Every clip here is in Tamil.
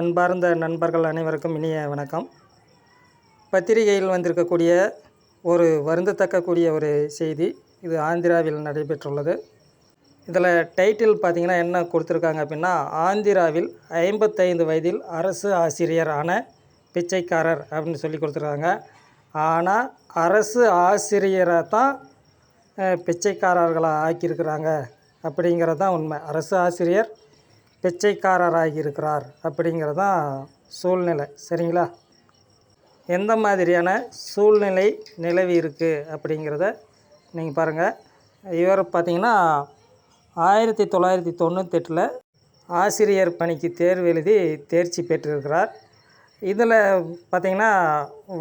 அன்பார்ந்த நண்பர்கள் அனைவருக்கும் இனிய வணக்கம். பத்திரிகையில் வந்திருக்கக்கூடிய ஒரு வருந்தத்தக்கக்கூடிய ஒரு செய்தி இது ஆந்திராவில் நடைபெற்றுள்ளது. இதில் டைட்டில் பார்த்தீங்கன்னா என்ன கொடுத்துருக்காங்க அப்படின்னா ஆந்திராவில் ஐம்பத்தைந்து வயதில் அரசு ஆசிரியரான பிச்சைக்காரர் அப்படின்னு சொல்லி கொடுத்துருக்காங்க. ஆனால் அரசு ஆசிரியரை தான் பிச்சைக்காரர்களாக ஆக்கியிருக்கிறாங்க அப்படிங்கிறது தான் உண்மை. அரசு ஆசிரியர் பிச்சைக்காரராகி இருக்கிறார் அப்படிங்கிறது தான் சூழ்நிலை சரிங்களா? எந்த மாதிரியான சூழ்நிலை நிலவி இருக்குது அப்படிங்கிறத நீங்கள் பாருங்கள் இவர் பார்த்திங்கன்னா ஆயிரத்தி தொள்ளாயிரத்தி தொண்ணூத்தெட்டில் ஆசிரியர் பணிக்கு தேர்வு எழுதி தேர்ச்சி பெற்றிருக்கிறார். இதில் பார்த்திங்கன்னா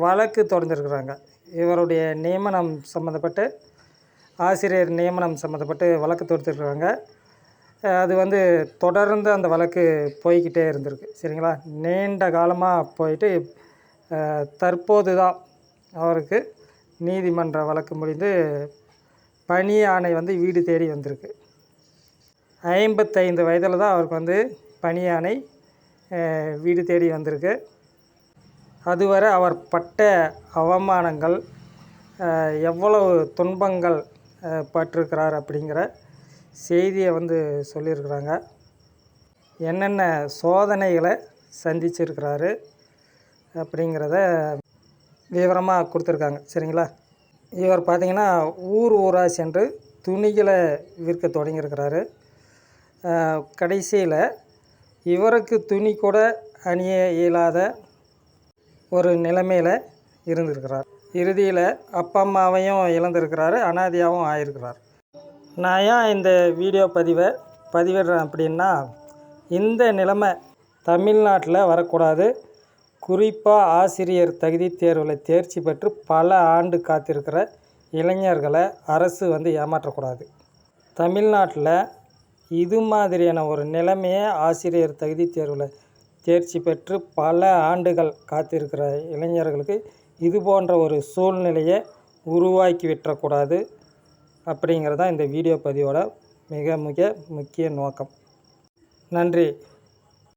வழக்கு தொடர்ந்துருக்குறாங்க. இவருடைய நியமனம் சம்மந்தப்பட்டு ஆசிரியர் நியமனம் சம்மந்தப்பட்டு வழக்கு தொடுத்துருக்குறாங்க. அது வந்து தொடர்ந்து அந்த வழக்கு போய்க்கிட்டே இருந்திருக்கு. சரிங்களா? நீண்ட காலமாக போயிட்டு தற்போது தான் அவருக்கு நீதிமன்ற வழக்கு முடிந்து பணி ஆணை வந்து வீடு தேடி வந்திருக்கு. ஐம்பத்தைந்து வயதில் தான் அவருக்கு வந்து பணி ஆணை வீடு தேடி வந்திருக்கு. அதுவரை அவர் பட்ட அவமானங்கள் எவ்வளவு துன்பங்கள் பட்டிருக்கிறார் அப்படிங்கிற செய்தியை வந்து சொல்லியிருக்கிறாங்க. என்னென்ன சோதனைகளை சந்திச்சிருக்கிறாரு அப்படிங்கிறத விவரமாக கொடுத்துருக்காங்க. சரிங்களா? இவர் பார்த்திங்கன்னா ஊர் ஊராக சென்று துணிகளை விற்க தொடங்கியிருக்கிறாரு. கடைசியில் இவருக்கு துணி கூட அணிய இயலாத ஒரு நிலைமையில் இருந்திருக்கிறார். இறுதியில் அப்பா அம்மாவையும் இழந்திருக்கிறாரு அனாதையாகவும் ஆயிருக்கிறார். நான் ஏன் இந்த வீடியோ பதிவை பதிவிடுறேன் அப்படின்னா இந்த நிலைமை தமிழ்நாட்டில் வரக்கூடாது. குறிப்பாக ஆசிரியர் தகுதி தேர்வில் தேர்ச்சி பெற்று பல ஆண்டு காத்திருக்கிற இளைஞர்களை அரசு வந்து ஏமாற்றக்கூடாது. தமிழ்நாட்டில் இது மாதிரியான ஒரு நிலைமையை ஆசிரியர் தகுதி தேர்வில் தேர்ச்சி பெற்று பல ஆண்டுகள் காத்திருக்கிற இளைஞர்களுக்கு இது போன்ற ஒரு சூழ்நிலையை உருவாக்கி விட்டுறக்கூடாது. அப்படிங்கிறது தான் இந்த வீடியோ பதிவோட மிக மிக முக்கிய நோக்கம். நன்றி.